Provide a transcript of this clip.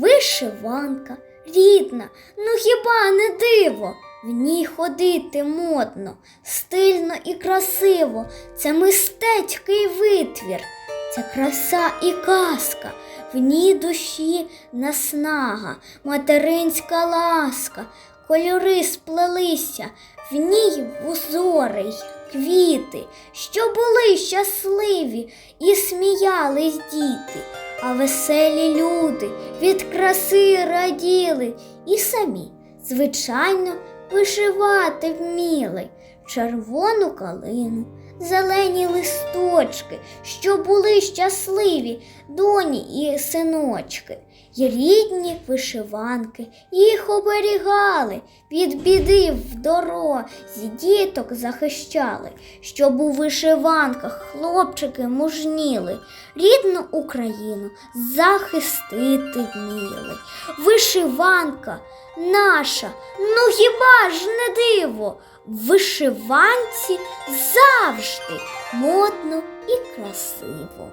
Вишиванка, рідна, ну хіба не диво? В ній ходити модно, стильно і красиво. Це мистецький витвір, це краса і казка, в ній душі наснага, материнська ласка, кольори сплелися, в ній узори й квіти, що були щасливі і сміялись діти, а веселі люди від краси раділи. І самі, звичайно, вишивати вміли. Червону калину, зелені листочки, що були щасливі доні і синочки, й рідні вишиванки, їх оберігали, від біди в дорозі діток захищали, щоб у вишиванках хлопчики мужніли, рідну Україну захистити вміли. Вишиванка наша, ну хіба ж не диво? Вишиванці завжди модно і красиво.